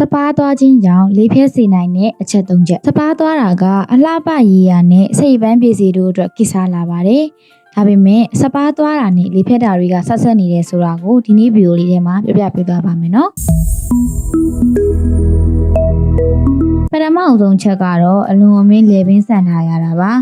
စပားသွားခြင်းကြောင့်လေဖြတ်စေနိုင်တဲ့အချက်၃ချက်စပားသွားတာကအလှပရေးရနဲ့စိတ်ပန်းပြည်စီတို့အတွက်ကိစ္စလာပါတယ်ဒါပေမဲ့စပားသွားတာနဲ့လေဖြတ်တာတွေကဆက်ဆက်နေတယ်ဆိုတာကိုဒီနေ့ဗီဒီယိုလေးထဲမှာပြပြပေးသွားပါမယ်နော်ပထမအဆုံးချက်ကတော့အလွန်အမင်းလေပင်းဆန်ထားရတာပါ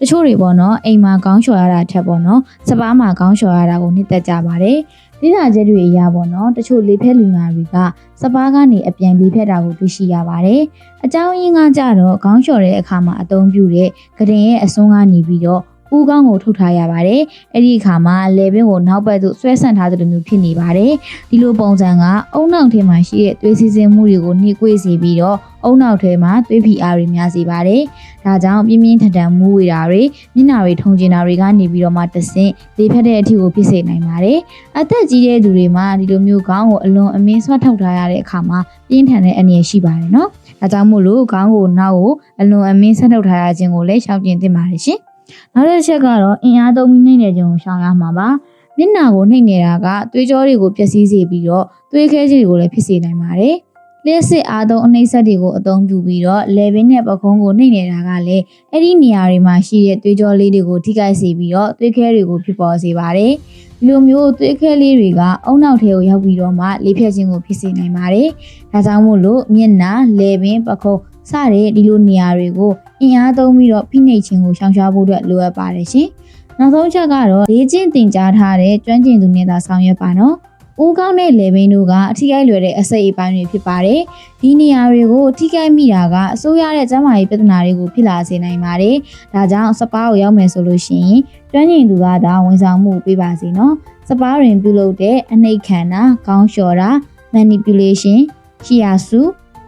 တချို့တွေပေါ့နော်အိမ်မှာကောင်းလျှော်ရတာထက်ပေါ့နော်စပားမှာကောင်းလျှော်ရတာကိုနှစ်သက်ကြပါတယ် ဒီနာချက်တွေအရာပေါ့နော်တချို့လေဖက်လူနာတွေကစပားကနေအပြန်လေဖက်တာကိုတွေ့ရှိရပါတယ်အကြောင်းရင်းကကြတော့ခေါင်းလျှော်တဲ့အခါမှာအသုံးပြုတဲ့ကတင်ရဲ့အစွန်းကနေပြီးတော့ ဦးကောင်းကိုထုတ်ထားရပါတယ်အဲ့ဒီအခါမှာလေပင်ကိုနောက်ဘက်သို့ဆွဲဆန့်ထားသလိုမျိုးဖြစ်နေပါတယ်ဒီလိုပုံစံကအုံနောက်ထဲမှာရှိတဲ့သွေးစီစဉ်မှုတွေကိုနှိကွေးစေပြီးတော့အုံနောက်ထဲမှာသွေးဖိအားတွေများစေပါတယ်ဒါကြောင့်ပြင်းပြင်းထန်ထန်မူးဝေတာတွေမျက်နှာတွေထုံကျင်တာတွေကနေပြီးတော့မှတဆင့်လေဖက်တဲ့အထီကိုဖြစ်စေနိုင်ပါတယ်အသက်ကြီးတဲ့သူတွေမှာဒီလိုမျိုးခေါင်းကိုအလွန်အမင်းဆွတ်ထုတ်ထားရတဲ့အခါမှာပြင်းထန်တဲ့အနေရှိပါတယ်နော်ဒါကြောင့်မို့လို့ခေါင်းကိုနောက်ကိုအလွန်အမင်းဆွတ်ထုတ်ထားရခြင်းကိုလည်းရှောင်ကျဉ်သင့်ပါတယ်ရှင် နောက်တစ်ချက်ကတော့အင်အားသုံးပြီးနှိမ့်နေခြင်းကိုရှောင်ရမှာပါမျက်နှာကိုနှိမ့်နေတာကသွေးကြောတွေကိုပျက်စီးစေပြီးတော့သွေးခဲခြင်းတွေကိုလည်းဖြစ်စေနိုင်ပါတယ်လျှက်စစ်အားသုံးအနှိမ့်ဆက်တွေကိုအသုံးပြုပြီးတော့လေဘင်းနဲ့ပကုံးကိုနှိမ့်နေတာကလည်းအဲ့ဒီနေရာတွေမှာရှိတဲ့သွေးကြောလေးတွေကိုထိခိုက်စေပြီးတော့သွေးခဲတွေကိုဖြစ်ပေါ်စေပါတယ်ဒီလိုမျိုးသွေးခဲလေးတွေကအုံနောက်ထဲကိုရောက်ပြီးတော့မှလေးဖြတ်ခြင်းကိုဖြစ်စေနိုင်ပါတယ်ဒါကြောင့်မို့လို့မျက်နှာလေဘင်းပကုံး စတဲ့ဒီလိုနေရာတွေကိုအင်အားသုံးပြီးတော့ဖိနှိပ်ခြင်းကိုရှောင်ရှားဖို့အတွက်လိုအပ်ပါတယ်ရှင်နောက်ဆုံးချက်ကတော့လေ့ကျင့်သင်ကြားထားတဲ့ကျွမ်းကျင်သူနဲ့သာဆောင်ရွက်ပါနော်ဦးကောင်းတဲ့လေဘင်းတို့ကအထီးကိုက်လွယ်တဲ့အစိတ်အပိုင်းတွေဖြစ်ပါတယ်။ဒီနေရာတွေကိုအထီးကိုက်မိတာကအစိုးရတဲ့ကျန်းမာရေးပြဿနာတွေကိုဖြစ်လာစေနိုင်ပါတယ်။ဒါကြောင့်စပားကိုရောက်မယ်ဆိုလို့ရှိရင်ကျွမ်းကျင်သူကသာဝန်ဆောင်မှုပေးပါစေနော်။စပားရင်ပြုလုပ်တဲ့အနှိတ်ခံတာ၊ခေါင်းလျှော်တာ manipulation ရှီယာစု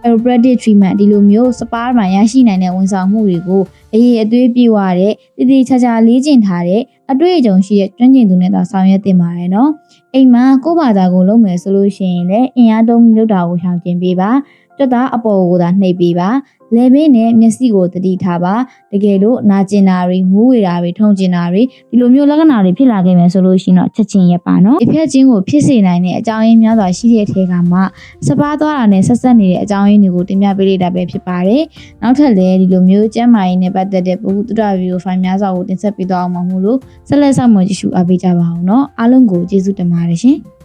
chiropractic treatment ဒီလိုမျိုးစပါးမှာရရှိနိုင်တဲ့ဝန်ဆောင်မှုတွေကိုအရေးအသွေးပြေဝတဲ့တည်တည်ချာချာလေ့ကျင့်ထားတဲ့အတွေ့အကြုံရှိတဲ့ကျွမ်းကျင်သူနဲ့သာဆောင်ရွက်တင်ပါတယ်နော်အိမ်မှာကိုယ့်ဘာသာကိုလုပ်မယ်ဆိုလို့ရှိရင်လည်းအင်အားသုံးပြီးလုပ်တာကိုရှောင်ကျဉ်ပေးပါ တွတ်သားအပေါ်ကိုသာနှိပ်ပေးပါလေဘင်းနဲ့မျက်စိကိုတတိထားပါတကယ်လို့နာကျင်တာတွေမူးဝေတာတွေထုံကျင်တာတွေဒီလိုမျိုးလက္ခဏာတွေဖြစ်လာခဲ့မယ်ဆိုလို့ရှိရင်တော့ချက်ချင်းရပ်ပါနော်အဖက်ချင်းကိုဖြစ်စေနိုင်တဲ့အကြောင်းရင်းများစွာရှိတဲ့အထက်ကမှစပားသွားတာနဲ့ဆက်ဆက်နေတဲ့အကြောင်းရင်းတွေကိုတင်ပြပေးလိုက်တာပဲဖြစ်ပါတယ်နောက်ထပ်လည်းဒီလိုမျိုးကျန်းမာရေးနဲ့ပတ်သက်တဲ့ပုဂ္ဂိုလ်တူတာဗီဒီယိုဖိုင်များစွာကိုတင်ဆက်ပေးသွားအောင်မှာမို့လို့ဆက်လက်ဆောင်မကြည့်ရှုအားပေးကြပါအောင်နော်အားလုံးကိုကျေးဇူးတင်ပါတယ်ရှင်